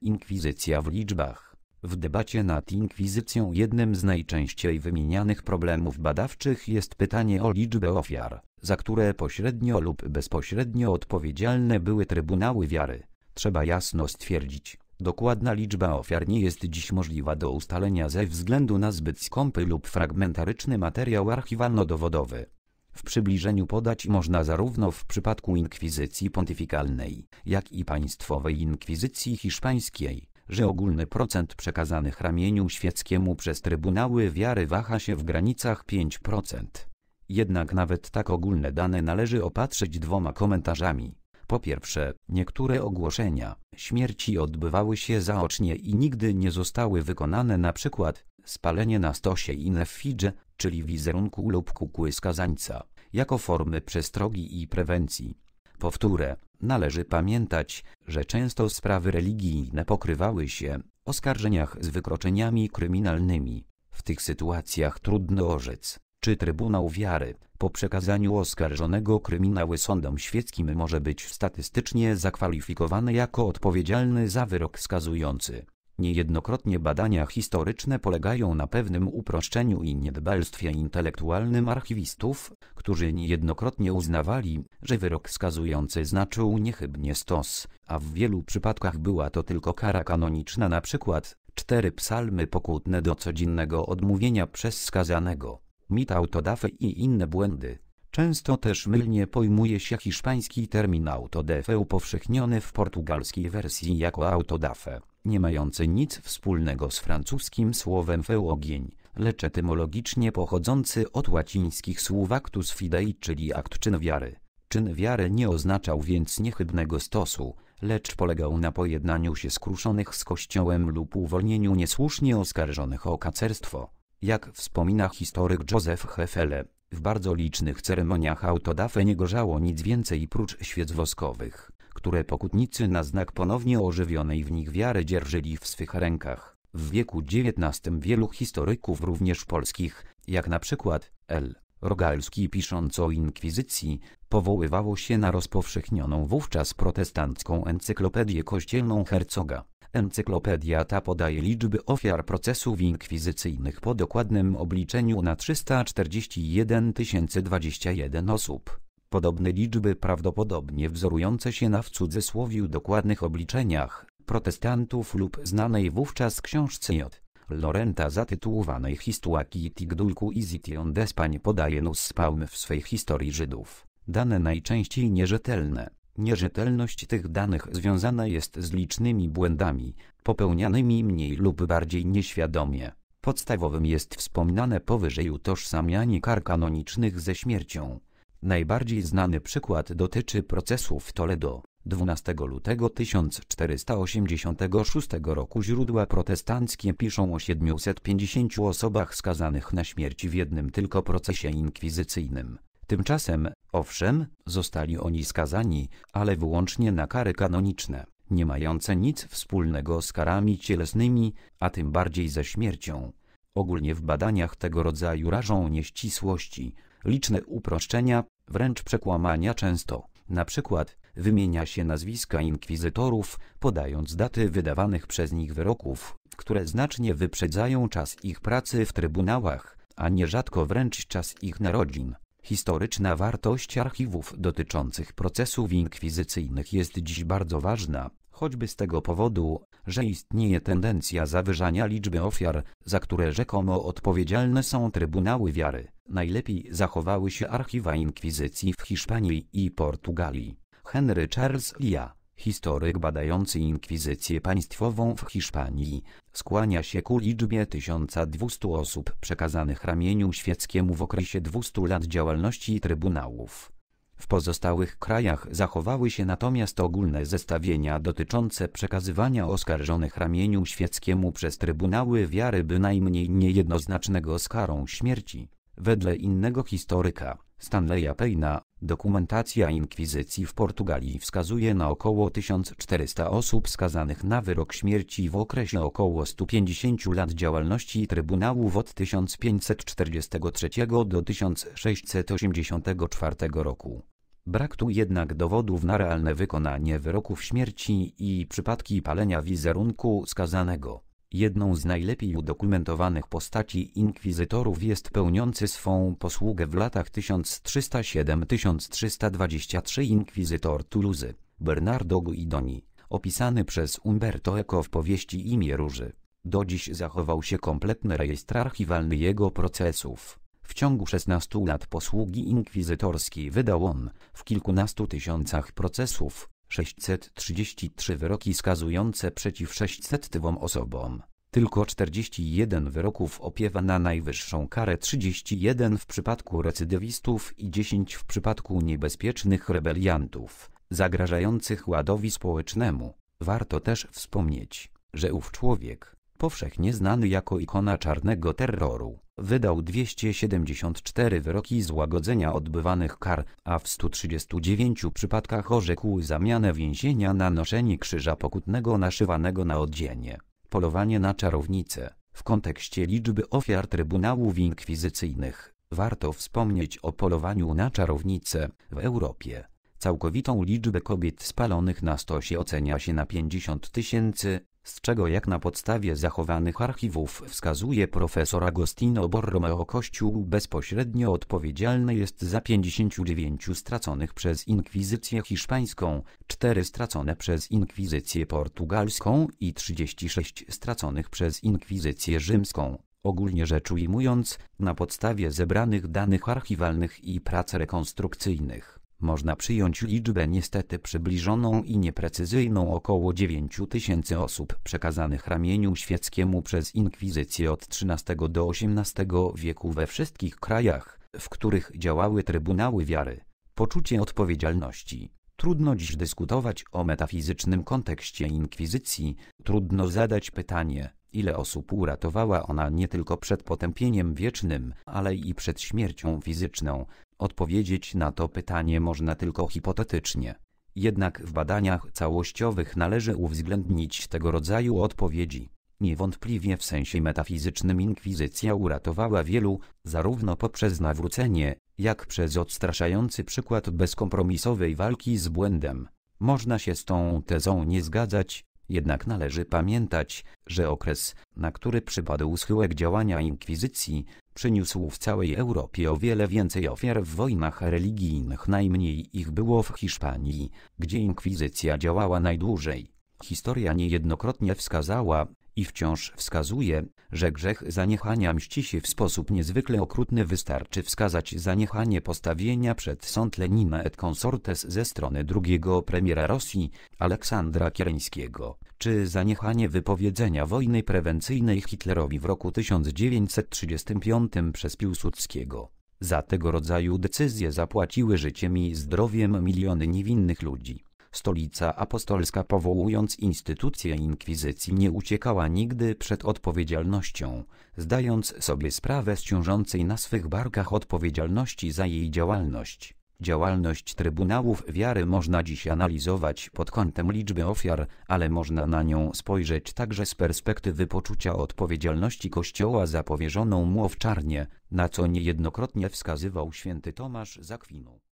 Inkwizycja w liczbach. W debacie nad inkwizycją jednym z najczęściej wymienianych problemów badawczych jest pytanie o liczbę ofiar, za które pośrednio lub bezpośrednio odpowiedzialne były trybunały wiary. Trzeba jasno stwierdzić, dokładna liczba ofiar nie jest dziś możliwa do ustalenia ze względu na zbyt skąpy lub fragmentaryczny materiał archiwalno-dowodowy. W przybliżeniu podać można zarówno w przypadku inkwizycji pontyfikalnej, jak i państwowej inkwizycji hiszpańskiej, że ogólny procent przekazanych ramieniu świeckiemu przez trybunały wiary waha się w granicach 5%. Jednak nawet tak ogólne dane należy opatrzyć dwoma komentarzami. Po pierwsze, niektóre ogłoszenia śmierci odbywały się zaocznie i nigdy nie zostały wykonane np. spalenie na stosie effigie, czyli wizerunku lub kukły skazańca, jako formy przestrogi i prewencji. Powtórę, należy pamiętać, że często sprawy religijne pokrywały się oskarżeniach z wykroczeniami kryminalnymi. W tych sytuacjach trudno orzec, czy Trybunał Wiary, po przekazaniu oskarżonego kryminały sądom świeckim może być statystycznie zakwalifikowany jako odpowiedzialny za wyrok skazujący. Niejednokrotnie badania historyczne polegają na pewnym uproszczeniu i niedbalstwie intelektualnym archiwistów, którzy niejednokrotnie uznawali, że wyrok skazujący znaczył niechybnie stos, a w wielu przypadkach była to tylko kara kanoniczna np. cztery psalmy pokutne do codziennego odmówienia przez skazanego, mit autodafe i inne błędy. Często też mylnie pojmuje się hiszpański termin autodafe upowszechniony w portugalskiej wersji jako autodafe nie mający nic wspólnego z francuskim słowem feu lecz etymologicznie pochodzący od łacińskich słów actus fidei, czyli akt czyn wiary. Czyn wiary nie oznaczał więc niechybnego stosu, lecz polegał na pojednaniu się skruszonych z kościołem lub uwolnieniu niesłusznie oskarżonych o kacerstwo. Jak wspomina historyk Joseph Hefele, w bardzo licznych ceremoniach autodafe nie gorzało nic więcej prócz świec woskowych które pokutnicy na znak ponownie ożywionej w nich wiary dzierżyli w swych rękach. W wieku XIX wielu historyków również polskich, jak na przykład L. Rogalski pisząc o inkwizycji, powoływało się na rozpowszechnioną wówczas protestancką encyklopedię kościelną Hercoga. Encyklopedia ta podaje liczby ofiar procesów inkwizycyjnych po dokładnym obliczeniu na 341 021 osób. Podobne liczby prawdopodobnie wzorujące się na w cudzysłowiu dokładnych obliczeniach protestantów lub znanej wówczas książce J. Lorenta zatytułowanej Histuaki Tigdulku i Zition Despań podaje nus spalm w swej historii Żydów. Dane najczęściej nierzetelne. Nierzetelność tych danych związana jest z licznymi błędami, popełnianymi mniej lub bardziej nieświadomie. Podstawowym jest wspomniane powyżej utożsamianie kar kanonicznych ze śmiercią. Najbardziej znany przykład dotyczy procesu w Toledo. 12 lutego 1486 roku źródła protestanckie piszą o 750 osobach skazanych na śmierć w jednym tylko procesie inkwizycyjnym. Tymczasem, owszem, zostali oni skazani, ale wyłącznie na kary kanoniczne, nie mające nic wspólnego z karami cielesnymi, a tym bardziej ze śmiercią. Ogólnie w badaniach tego rodzaju rażą nieścisłości, liczne uproszczenia, wręcz przekłamania często. Na przykład wymienia się nazwiska inkwizytorów, podając daty wydawanych przez nich wyroków, które znacznie wyprzedzają czas ich pracy w trybunałach, a nierzadko wręcz czas ich narodzin. Historyczna wartość archiwów dotyczących procesów inkwizycyjnych jest dziś bardzo ważna, choćby z tego powodu, że istnieje tendencja zawyżania liczby ofiar, za które rzekomo odpowiedzialne są trybunały wiary. Najlepiej zachowały się archiwa inkwizycji w Hiszpanii i Portugalii. Henry Charles Lia, historyk badający inkwizycję państwową w Hiszpanii, skłania się ku liczbie 1200 osób przekazanych ramieniu świeckiemu w okresie 200 lat działalności trybunałów. W pozostałych krajach zachowały się natomiast ogólne zestawienia dotyczące przekazywania oskarżonych ramieniu świeckiemu przez trybunały wiary bynajmniej niejednoznacznego z karą śmierci. Wedle innego historyka, Stanleya Payna, dokumentacja inkwizycji w Portugalii wskazuje na około 1400 osób skazanych na wyrok śmierci w okresie około 150 lat działalności Trybunałów od 1543 do 1684 roku. Brak tu jednak dowodów na realne wykonanie wyroków śmierci i przypadki palenia wizerunku skazanego. Jedną z najlepiej udokumentowanych postaci inkwizytorów jest pełniący swą posługę w latach 1307-1323 inkwizytor Toulouse, Bernardo Guidoni, opisany przez Umberto Eco w powieści Imię Róży. Do dziś zachował się kompletny rejestr archiwalny jego procesów. W ciągu 16 lat posługi inkwizytorskiej wydał on, w kilkunastu tysiącach procesów, 633 wyroki skazujące przeciw 600 osobom. Tylko 41 wyroków opiewa na najwyższą karę 31 w przypadku recydywistów i 10 w przypadku niebezpiecznych rebeliantów, zagrażających ładowi społecznemu. Warto też wspomnieć, że ów człowiek, powszechnie znany jako ikona czarnego terroru, wydał 274 wyroki złagodzenia odbywanych kar, a w 139 przypadkach orzekł zamianę więzienia na noszenie krzyża pokutnego naszywanego na odzienie. Polowanie na czarownicę. W kontekście liczby ofiar trybunałów inkwizycyjnych, warto wspomnieć o polowaniu na czarownicę w Europie. Całkowitą liczbę kobiet spalonych na stosie ocenia się na 50 tysięcy, z czego jak na podstawie zachowanych archiwów wskazuje profesor Agostino Borromeo Kościół bezpośrednio odpowiedzialny jest za 59 straconych przez inkwizycję hiszpańską, 4 stracone przez inkwizycję portugalską i 36 straconych przez inkwizycję rzymską. Ogólnie rzecz ujmując, na podstawie zebranych danych archiwalnych i prac rekonstrukcyjnych można przyjąć liczbę niestety przybliżoną i nieprecyzyjną około 9 tysięcy osób przekazanych ramieniu świeckiemu przez inkwizycję od XIII do XVIII wieku we wszystkich krajach, w których działały trybunały wiary. Poczucie odpowiedzialności. Trudno dziś dyskutować o metafizycznym kontekście inkwizycji, trudno zadać pytanie, ile osób uratowała ona nie tylko przed potępieniem wiecznym, ale i przed śmiercią fizyczną, Odpowiedzieć na to pytanie można tylko hipotetycznie. Jednak w badaniach całościowych należy uwzględnić tego rodzaju odpowiedzi. Niewątpliwie w sensie metafizycznym inkwizycja uratowała wielu, zarówno poprzez nawrócenie, jak przez odstraszający przykład bezkompromisowej walki z błędem. Można się z tą tezą nie zgadzać, jednak należy pamiętać, że okres, na który przypadł schyłek działania inkwizycji, przyniósł w całej Europie o wiele więcej ofiar w wojnach religijnych. Najmniej ich było w Hiszpanii, gdzie inkwizycja działała najdłużej. Historia niejednokrotnie wskazała, i wciąż wskazuje, że grzech zaniechania mści się w sposób niezwykle okrutny wystarczy wskazać zaniechanie postawienia przed sąd Lenina et consortes ze strony drugiego premiera Rosji, Aleksandra Kiereńskiego, czy zaniechanie wypowiedzenia wojny prewencyjnej Hitlerowi w roku 1935 przez Piłsudskiego. Za tego rodzaju decyzje zapłaciły życiem i zdrowiem miliony niewinnych ludzi. Stolica Apostolska powołując instytucję inkwizycji nie uciekała nigdy przed odpowiedzialnością, zdając sobie sprawę z ciążącej na swych barkach odpowiedzialności za jej działalność. Działalność Trybunałów Wiary można dziś analizować pod kątem liczby ofiar, ale można na nią spojrzeć także z perspektywy poczucia odpowiedzialności Kościoła za powierzoną mu owczarnię, na co niejednokrotnie wskazywał święty Tomasz Zakwinu.